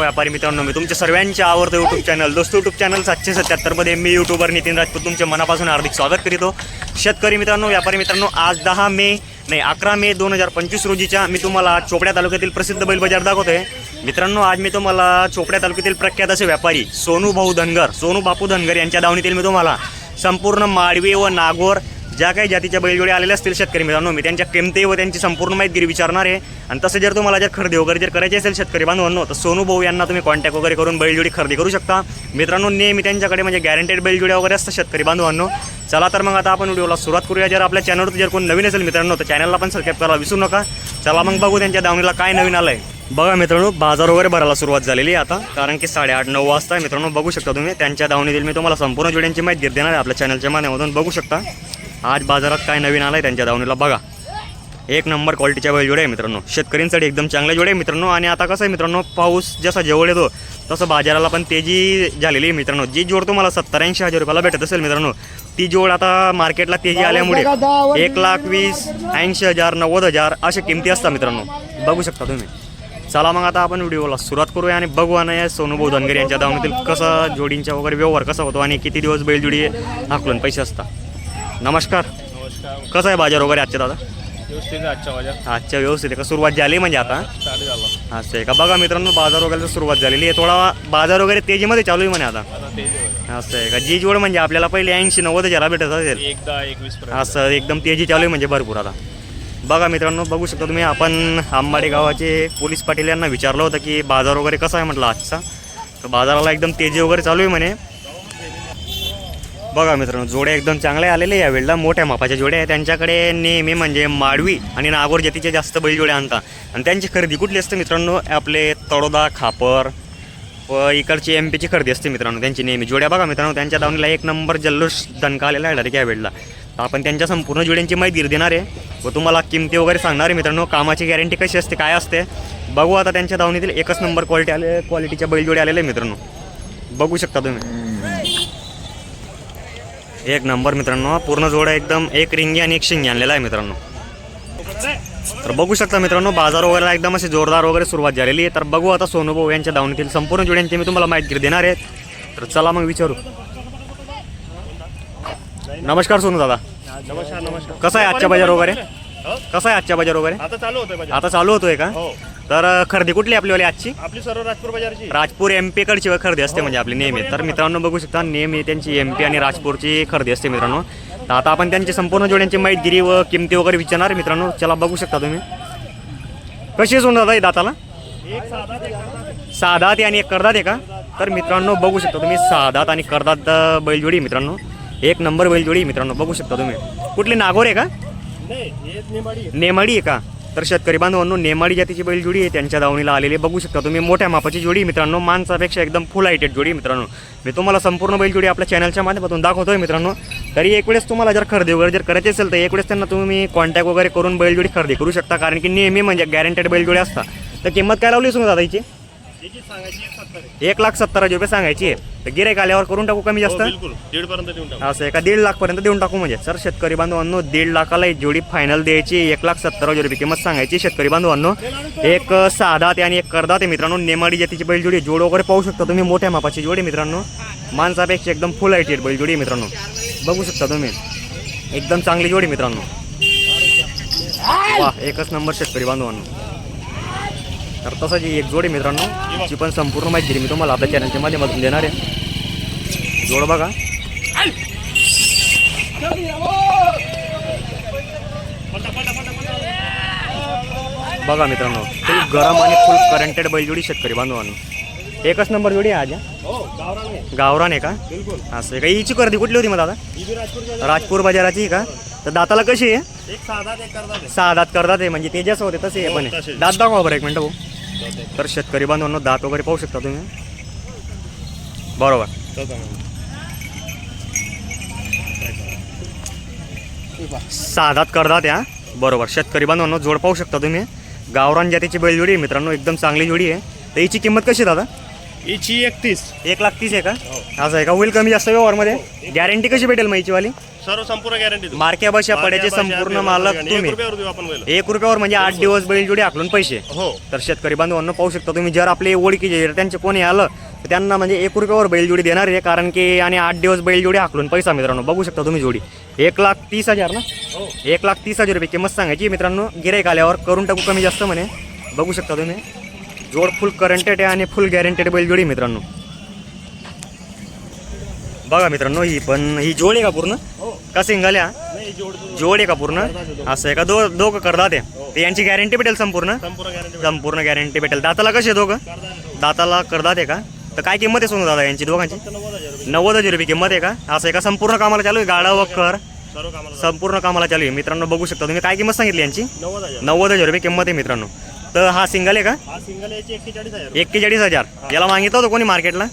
व्यापारी मित्रांनो मी तुमच्या सर्वांच्या आवडतं यूट्यूब चॅनल दोस्त यूट्यूब चॅनल सातशे सत्याहत्तरमध्ये मी यूट्यूबर नितीन राजपूत तुमच्या मनापासून हार्दिक स्वागत करीतो. शेतकरी मित्रांनो व्यापारी मित्रांनो आज दहा मे नाही अकरा मे दोन हजार पंचवीस रोजीच्या मी तुम्हाला चोपड्या तालुक्यातील प्रसिद्ध बैल बाजार दाखवतोय. मित्रांनो आज मी तुम्हाला चोपड्या तालुक्यातील प्रख्यात असे व्यापारी सोनू भाऊ धनगर सोनू बापू धनगर यांच्या दावणीतील मी तुम्हाला संपूर्ण माडवी व नागोर ज्या काही जातीच्या बैलजोडी आलेल्या असतील शेतकरी मित्रांनो मी त्यांच्या किमती व त्यांची संपूर्ण माहिती विचारणार आहे. आणि तसं जर तुम्हाला जर खरेदी वगैरे जर करायची असेल शेतकरी बांधवांनो तर सोनू भाऊ यांना तुम्ही कॉन्टॅक्ट वगैरे करून बैलजोडी खरेदी करू शकता. मित्रांनो नेहमी त्यांच्याकडे म्हणजे गॅरंटेड बैलजोड्या वगैरे असतात शेतकरी बांधवांनो. चला तर मग आता आपण व्हिडिओला सुरुवात करूया. जर आपल्या चॅनलवर जर कोण नवीन असेल मित्रांनो तर चॅनलला पण सबस्क्राईब करायला विसरू नका. चला मग बघू त्यांच्या दावणीला काय नवीन आलं आहे बघा मित्रांनो बाजार वगैरे भरायला सुरुवात झालेली आहे आता. कारण की साडेआठ नऊ वाजता मित्रांनो बघू शकता तुम्ही. त्यांच्या दावणीतील मी तुम्हाला संपूर्ण जोड्यांची माहिती देणार आहे. आपल्या चॅनलच्या माध्यमातून बघू शकता. आज बाजारात काय नवीन आलं आहे त्यांच्या दावणीला बघा. एक नंबर क्वालिटीच्या बैल जोड्या आहे मित्रांनो. शेतकऱ्यांसाठी एकदम चांगल्या जोड्या आहे मित्रांनो. आणि आता कसं आहे मित्रांनो पाऊस जसा जवळ येतो तसं बाजाराला पण तेजी झालेली आहे मित्रांनो. जी जोड तुम्हाला सत्तर ऐंशी हजार रुपयाला भेटत असेल मित्रांनो ती जोड आता मार्केटला तेजी आल्यामुळे एक लाख वीस ऐंशी हजार नव्वद हजार अशा किमती असतात मित्रांनो. बघू शकता तुम्ही. चला मग आता आपण व्हिडिओला सुरुवात करूया आणि बघू आणि या सोनूभाऊ धनगर यांच्या दावणीतील कसं जोडींचा वगैरे व्यवहार कसा होतो आणि किती दिवस बैलजोडी हाकलून पैसे असतात. नमस्कार. नमस्कार. कसं आहे बाजार वगैरे आजच्या दादा? व्यवस्थित आजच्या आजच्या व्यवस्थित आहे का? सुरुवात झाली म्हणजे आता? झाला. असं आहे का? बघा मित्रांनो बाजार वगैरे सुरुवात झालेली आहे. थोडा बाजार वगैरे तेजीमध्ये चालू आहे म्हणे आता. असं आहे का? जी जोड म्हणजे आपल्याला पहिले ऐंशी नव्वद हजारा भेटत असेल. एकदा एकवीस पर्यंत. असं एकदम तेजी चालू आहे म्हणजे भरपूर आता. बघा मित्रांनो बघू शकता तुम्ही आपण आंबाडे गावाचे पोलीस पाटील यांना विचारलं होतं की बाजार वगैरे कसा आहे म्हटलं आजचा? तर बाजाराला एकदम तेजी वगैरे चालू आहे म्हणे. बघा मित्रांनो जोड्या एकदम चांगल्या आलेल्या या वेळेला मोठ्या मापाच्या जोड्या आहे त्यांच्याकडे नेहमी म्हणजे माडवी आणि नागोर जातीचे जास्त बैलजोड्या आणतात. आणि त्यांची खरेदी कुठली असते मित्रांनो? आपले तळोदा खापर व इकडची एम पीची खरेदी असते मित्रांनो त्यांची नेहमी जोड्या. बघा मित्रांनो त्यांच्या दावणीला एक नंबर जल्लोष दणका आलेला आहे डायरेक्ट यावेळेला आपण त्यांच्या संपूर्ण जोड्यांची माहिती देणार आहे. व तुम्हाला किमती वगैरे सांगणार आहे मित्रांनो कामाची गॅरंटी कशी असते काय असते बघू आता त्यांच्या दावणीतील एकच नंबर क्वालिटी आले क्वालिटीच्या बैलजोड्या आलेल्या आहे मित्रांनो. बघू शकता तुम्ही. एक नंबर मित्रांनो. पूर्ण जोडा एकदम. एक रिंगी आणि एक शिंगी आणलेला आहे मित्रांनो. तर बघू शकता मित्रांनो बाजार वगैरे एकदम अशी जोरदार वगैरे सुरुवात झालेली आहे. तर बघू आता सोनूभाऊ यांच्या दावणीतील संपूर्ण जोड्यांची मी तुम्हाला माहिती देणार आहे. तर चला मग विचारू. नमस्कार सोनू दादा. नमस्कार नमस्कार. कसं आहे आजच्या बाजार वगैरे? कसं आहे आजच्या बाजार वगैरे? आता चालू होतोय बाजार. आता चालू होतोय का? हो. तर खरेदी कुठली आपलीवाली आजची? आपली सर्व राजपूर बाजारची. राजपूर एम पी कडची खरेदी असते म्हणजे आपली नेहमी. तर मित्रांनो बघू शकता नेहमी त्यांची एम पी आणि राजपूरची खरेदी असते मित्रांनो. तर आता आपण त्यांची संपूर्ण जोड्यांची माहितगिरी व किमती वगैरे विचारणार आहे मित्रांनो. चला बघू शकता तुम्ही. कशी आहे दादा ही दाताला? एक साधा ते करता. सहा दात आणि एक करदात आहे का? तर मित्रांनो बघू शकता तुम्ही. सहा दात आणि करदात बैलजोडी आहे मित्रांनो. एक नंबर बैलजोडी आहे मित्रांनो. बघू शकता तुम्ही. कुठली नागोर आहे का? हे आहे. नेमाडी आहे का? तर शेतकरी बांधवांनो नेमाडी जातीची बैल जोडी आहे. त्यांच्या दावणीला आलेली बघू शकता तुम्ही मोठ्या मापाची जोडी मित्रांनो. माणसापेक्षा एकदम फुल हायटेड जोडी मित्रांनो. मी तुम्हाला संपूर्ण बैल जोडी आपल्या चॅनलच्या माध्यमातून दाखवतोय मित्रांनो. तरी एक वेळेस तुम्हाला जर खरेदी वगैरे जर करायची असेल तर एक वेळेस त्यांना तुम्ही कॉन्टॅक्ट वगैरे करून बैलजोडी खरेदी करू शकता. कारण की नेहमी म्हणजे गॅरंटेड बैलजोडी असतात. तर किंमत काय लावली सुरू दादा याची एक आहे. लाख सत्तर हजार रुपये सांगायची आहे तर गिरायक आल्यावर करून टाकू कमी हो, जास्त बिलकुल. दीड पर्यंत देऊन टाकू. असं एका दीड लाखपर्यंत देऊन टाकू म्हणजे. सर शेतकरी बांधवांनो दीड लाखाला एक जोडी फायनल द्यायची एक लाख सत्तर हजार रुपये किंमत सांगायची शेतकरी बांधवांनो. एक साधा ते आणि एक करदा ते मित्रांनो. नेमाडी जातीची बैलजोडी जोड वगैरे पाहू शकता तुम्ही. मोठ्या मापाची जोडी मित्रांनो. माणसापेक्षा एकदम फुल हायटेड बैलजोडी मित्रांनो. बघू शकता तुम्ही. एकदम चांगली जोडी मित्रांनो. वा एकच नंबर शेतकरी बांधवांनो. तर तसं जी एक जोडी मित्रांनो ची पण संपूर्ण माहिती दिली मी तुम्हाला आपल्या चॅनलच्या माध्यमातून देणार आहे. जोड बघा. बघा मित्रांनो फुल गरम आणि फुल करंटेड बैलजोडी शेतकरी बांधवांनो. एकच नंबर जोडी आहे आज हा? हो गावरान आहे. का? बिलकुल. असं आहे का? हिची गर्दी कुठली होती मग दादा? ही राजपूर बाजार राजपूर बाजाराची का? तर दाताला कशी आहे. सहा दात करतात आहे. म्हणजे ते जसं होते तसे आहे पण. तसेच. दात दाखवा बरं एक मिनटं भाऊ. तर शेतकरी बांधवांनो दात वगैरे पाहू शकता तुम्ही. बरोबर. सहा दात करतात या. बरोबर. शेतकरी बांधवांनो जोड पाहू शकता तुम्ही. गावरान जातीची बैलजोडी आहे मित्रांनो एकदम चांगली जोडी आहे. तर हिची किंमत कशी दादा? हिची एकतीस. एक लाख तीस आहे का? हो. असं आहे का? होईल कमी जास्त व्यवहारमध्ये? गॅरंटी कशी भेटेल मग हिचीवाली? सर्व संपूर्ण गॅरंटी मारक्या बशा पड्याचे संपूर्ण मालक तुम्ही. बैल एक रुपयावर म्हणजे आठ दिवस बैलजोडी आखलून पैसे. हो. तर शेतकरी बांधवांना पाहू शकता तुम्ही जर आपले ओळखीचे जर त्यांचे कोणी आलं तर त्यांना म्हणजे एक रुपयावर बैलजोडी देणार आहे. कारण की आणि आठ दिवस बैलजोडी हाकलून पैसा मित्रांनो. बघू शकता तुम्ही जोडी. एक लाख तीस हजार ना? हो. एक लाख तीस हजार रुपये किंमत सांगायची मित्रांनो. गिराईक आल्यावर करून टाकू कमी जास्त म्हणे. बघू शकता तुम्ही. जोड फुल करंटेड आहे आणि फुल गॅरंटेड बैलजोडी आहे मित्रांनो. बघा मित्रांनो ही पण ही जोड आहे का पूर्ण? हो. का सिंगल आहे हा? नाही जोड. आहे का पूर्ण? असं आहे का? दो दोघं करतात आहे ते यांची गॅरंटी भेटेल संपूर्ण? संपूर्ण गॅरंटी भेटेल. दाताला कसे दोघं? दाताला करतात आहे का? तर काय किंमत आहे सोनू दादा यांची दोघांची? नव्वद हजार रुपये. किंमत आहे का? असं आहे का? संपूर्ण कामाला चालू आहे? गाडा वक्कर? सर्व कामाला संपूर्ण कामाला चालू आहे. मित्रांनो बघू शकता तुम्ही काय किंमत सांगितली यांची? नव्वद हजार. रुपये किंमत आहे मित्रांनो. तर हा सिंगल आहे का? हा एक्केचाळीस हजार. याला मागितलं होतं कोणी मार्केटला.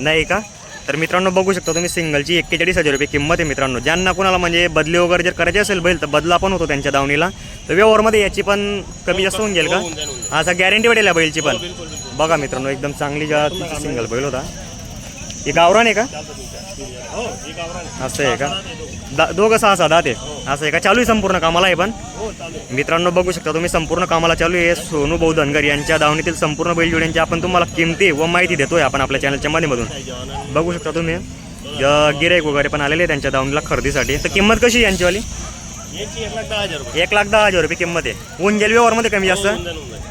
नाही का? तर मित्रांनो बघू शकता तुम्ही सिंगलची एक्केचाळीस हजार रुपये किंमत आहे मित्रांनो. ज्यांना कोणाला म्हणजे बदली वगैरे जर करायची असेल बैल तर बदला पण होतो त्यांच्या दावणीला. तर व्यवहारमध्ये याची पण कमी जास्त होऊन जाईल हो, का असा गॅरंटी भेटेल या बैलची पण. बिलकुल बघा मित्रांनो एकदम चांगली जातीची सिंगल बैल होता. ही गावरान आहे का? हो ही असं आहे का? दोघं. दा दोघं सहा सहा दाते असं आहे का? चालू आहे संपूर्ण कामाला आहे पण? हो आहे. मित्रांनो बघू शकता तुम्ही संपूर्ण कामाला चालू आहे. सोनू भाऊ धनगर यांच्या दावणीतील संपूर्ण बैलजोड्यांची आपण तुम्हाला किमती व माहिती देतोय आपण आपल्या चॅनलच्या माध्यमातून. बघू शकता तुम्ही. गिराईक वगैरे पण आलेले त्यांच्या दावणीला खरेदीसाठी. तर किंमत कशी आहे यांचीवाली? यांची एक लाख दहा हजार रुपये. किंमत आहे. जाईल व्यवहारमध्ये कमी जास्त.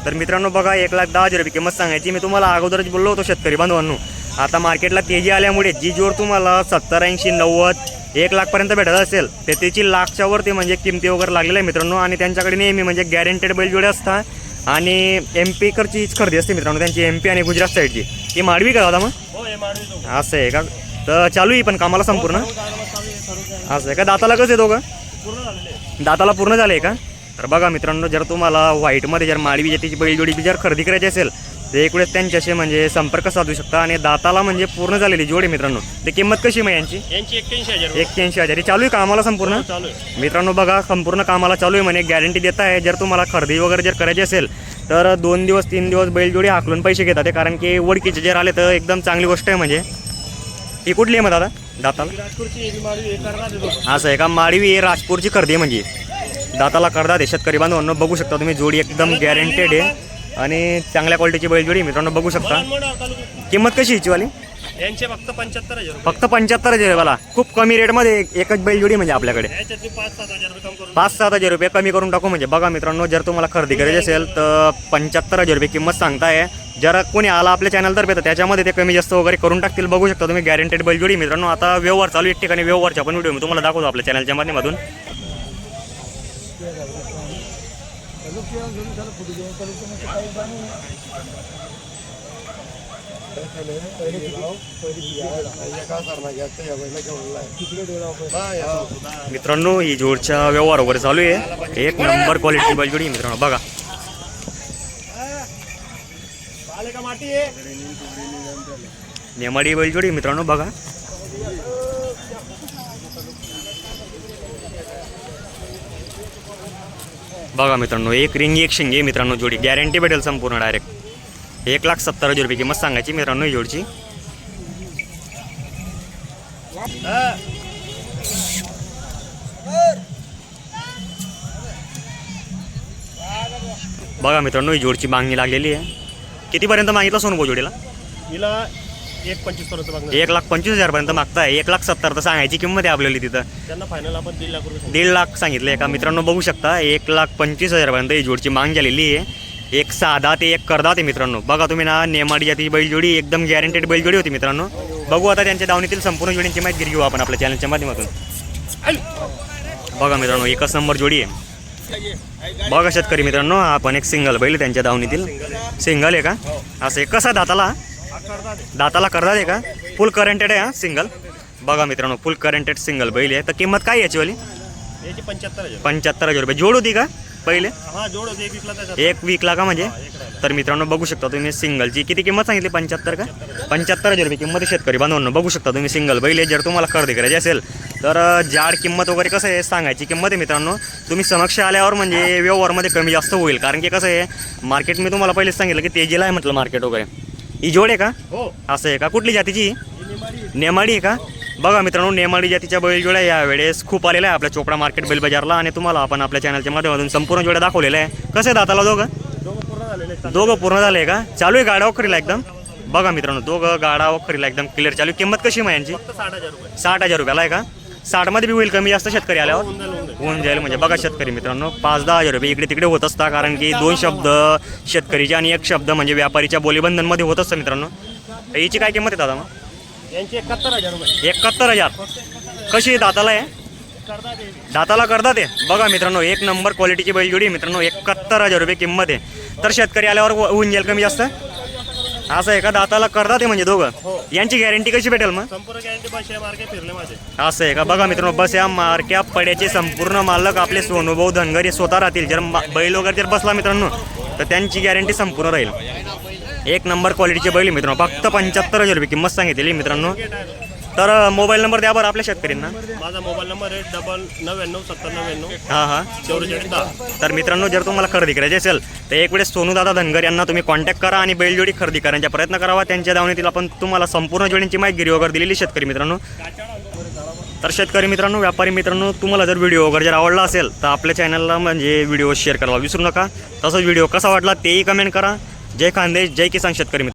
तर मित्रांनो बघा एक लाख दहा हजार रुपये किंमत सांगायची. मी तुम्हाला अगोदरच बोललो होतो शेतकरी बांधवांनो. आता मार्केटला तेजी आल्यामुळे जी जोड तुम्हाला सत्तर ऐंशी नव्वद एक लाखपर्यंत भेटत असेल. तर त्याची लाखच्या वरती म्हणजे किमती वगैरे लागलेल्या आहे मित्रांनो. आणि त्यांच्याकडे नेहमी म्हणजे गॅरंटेड बैलजोडे असतात. आणि एम पीकडचीच खरेदी असते मित्रांनो. त्यांची एम पी आणि गुजरात साईडची. ती माडवी का दादा मग? हो हे. असं आहे का? तर चालू आहे पण कामाला संपूर्ण? आहे, काही. असं आहे का? दाताला कसं आहे झालेले आहे. दाताला पूर्ण झाले का? तर बघा मित्रांनो जर तुम्हाला व्हाईटमध्ये जर माडवी जातीची बैलजोडी बी जर खरेदी करायची असेल तर इकडे त्यांच्याशी म्हणजे संपर्क साधू शकता आणि दाताला म्हणजे पूर्ण झालेली जोडी मित्रांनो. ते किंमत कशी मग यांची? यांची एक्क्याऐंशी हजार रुपये. एक्क्याऐंशी हजार. ही चालू आहे कामाला संपूर्ण? हो, चालू आहे. मित्रांनो बघा संपूर्ण कामाला चालू आहे म्हणे. गॅरंटी देत आहे. जर तुम्हाला खरेदी वगैरे जर करायची असेल तर दोन दिवस तीन दिवस बैलजोडी हाकलून पैसे घेतात. ते कारण की ओळखीचे जर आले तर एकदम चांगली गोष्ट आहे म्हणजे. ही कुठली आहे मग दादा? दाताला. असं आहे का? माडवी हे राजपूरची खरेदी म्हणजे. दाताला करतात हे शेतकरी बांधवांनो बघू शकता तुम्ही जोडी एकदम गॅरंटेड आहे. आणि चांगल्या क्वालिटीची बैलजोडी मित्रांनो बघू शकता. किंमत कशी हिची वाली यांचे फक्त पंच्याहत्तर हजार. फक्त पंच्याहत्तर हजार मला खूप कमी रेटमध्ये एक- एकच बैलजोडी म्हणजे आपल्याकडे. पाच सात हजार रुपये कम करून टाकू म्हणजे. बघा मित्रांनो जर तुम्हाला खरेदी करायची असेल तर पंच्याहत्तर हजार रुपये किंमत सांगताय. जर कोणी आला आपल्या चॅनलतर्फे तर त्याच्यामध्ये ते कमी जास्त वगैरे करून टाकतील. बघू शकता तुम्ही गॅरंटेड बैलजोडी मित्रांनो आता व्यवहार चालू एक ठिकाणी व्यवहारचा पण व्हिडिओ मी तुम्हाला दाखवतो आपल्या चॅनलच्या माध्यमातून. मित्रांनो ही जोडच्या व्यवहार वगैरे चालू आहे. एक नंबर क्वालिटी बैलजोडी मित्रांनो बघा. आले नेमाडी बैलजोडी मित्रांनो बघा. बघा मित्रांनो एक रिंग एक शिंगे मित्रांनो जोडी. गॅरंटी भेटेल संपूर्ण डायरेक्ट एक लाख सत्तर हजार रुपये किंमत सांगायची मित्रांनो ही जोडची. बघा मित्रांनो ही जोडची मागणी लागलेली आहे. कितीपर्यंत मागितलं सोनू जोडीला? हिला एक पंचवीसपर्यंत एक लाख पंचवीस हजारपर्यंत मागताय. एक लाख सत्तर तर सांगायची किंमत आहे आपल्याला तिथं. त्यांना फायनल आपण दीड लाख रुपये सांगितले. दीड लाख सांगितले. का मित्रांनो बघू शकता एक लाख पंचवीस हजारपर्यंत ही जोडची मांग झालेली आहे. एक साधा ते एक करदा ते मित्रांनो. बघा तुम्ही ना नेमाडी जाती बैलजोडी एकदम गॅरंटेड बैलजोडी होती मित्रांनो. बघू आता त्यांच्या दावणीतील संपूर्ण जोडींची माहिती घेऊ आपण आपल्या चॅनलच्या माध्यमातून. बघा मित्रांनो एकच नंबर जोडी आहे. बघा शेतकरी मित्रांनो हा पण एक सिंगल बैल त्यांच्या दावणीतील. सिंगल आहे का? असं आहे कसा दाताला. दाताला करतात आहे का? फुल करंटेड आहे हा सिंगल बघा मित्रांनो फुल करंटेड सिंगल बैल आहे. तर किंमत काय याची पंच्याहत्तर हजार. पंच्याहत्तर हजार रुपये. जोड होती का पहिले? हा एक विकला का म्हणजे. तर मित्रांनो बघू शकता तुम्ही सिंगलची किती किंमत सांगितली? पंच्याहत्तर का? पंच्याहत्तर हजार रुपये किंमत शेतकरी बांधवांनो. बघू शकता तुम्ही सिंगल बैल आहे. जर तुम्हाला खरेदी करायची असेल तर जाड किंमत वगैरे कसं आहे? सांगायची किंमत आहे मित्रांनो. तुम्ही समक्ष आल्यावर म्हणजे व्यवहारमध्ये कमी जास्त होईल. कारण की कसं आहे मार्केट मी तुम्हाला पहिलेच सांगितलं की तेजीला आहे म्हटलं मार्केट वगैरे. ही जोड आहे का? हो. असं आहे का? कुठली जातीची? निमाडी आहे. का? बघा मित्रांनो नेमाडी जातीच्या बैलजोड्या यावेळेस खूप आलेल्या आहे आपल्या चोपडा मार्केट बैल बाजारला आणि तुम्हाला आपण आपल्या चॅनलच्या माध्यमातून संपूर्ण जोड्या दाखवलेल्या आहे. कसे दाताला दोघं? दोघं पूर्ण झाले का? चालू आहे गाडा वखरीला एकदम. बघा मित्रांनो दोघं गाडा वखरीला एकदम क्लिअर चालू. किंमत कशी आहे यांची? साठ हजार रुपयाला आहे का? साठमध्ये बी होईल कमी जास्त शेतकरी आल्यावर? होऊन जाईल म्हणजे बघा शेतकरी मित्रांनो पाच दहा हजार रुपये इकडे तिकडे होत असता कारण की दोन शब्द शेतकरीचे आणि एक शब्द म्हणजे व्यापारीच्या बोलीबंधनमध्ये होत असतं मित्रांनो. तर हिची काय किंमत आहे दादा मग? यांचे एकाहत्तर हजार रुपये. एकाहत्तर हजार. कशी आहे दाताला आहे. दाताला करतात ते बघा मित्रांनो एक नंबर क्वालिटीची बैलजोडी मित्रांनो एकाहत्तर हजार रुपये किंमत आहे. तर शेतकरी आल्यावर होऊन जाईल कमी जास्त? असं आहे का दाताला करतात ते म्हणजे दोघं? हो. यांची गॅरंटी कशी भेटेल मग? संपूर्ण गॅरंटी पैसे मार्के फिरले माझे. असं आहे का? बघा मित्रांनो बस या मार्क्या पड्याचे संपूर्ण मालक आपले सोनूभाऊ धनगर हे स्वतः राहतील. जर मा- बैल वगैरे जर बसला मित्रांनो तर त्यांची गॅरंटी संपूर्ण राहील. एक नंबर क्वालिटीचे बैल आहे मित्रांनो फक्त पंच्याहत्तर हजार रुपये किंमत सांगितलेली आहे मित्रांनो. तर मोबाईल नंबर द्या बरं आपल्या शेतकऱ्यांना. माझा मोबाईल नंबर आहे डबल नव्याण्णव सत्तर नव्याण्णव हां हां. चौवेचाळीस दहा. तर मित्रांनो जर तुम्हाला खरेदी करायची असेल तर एक वेळेस सोनूदादा धनगर यांना तुम्ही कॉन्टॅक्ट करा आणि बैलजोडी खरेदी करण्याचा प्रयत्न करावा त्यांच्या दावणीतील आपण तुम्हाला संपूर्ण जोडींची माहिती वगैरे दिलेली शेतकरी मित्रांनो. तर शेतकरी मित्रांनो व्यापारी मित्रांनो तुम्हाला जर व्हिडिओ वगैरे जर आवडला असेल तर आपल्या चॅनलला म्हणजे व्हिडिओ शेअर करायला विसरू नका. तसंच व्हिडिओ कसा वाटला तेही कमेंट करा. जय खानदेश जय किसान शेतकरी मित्र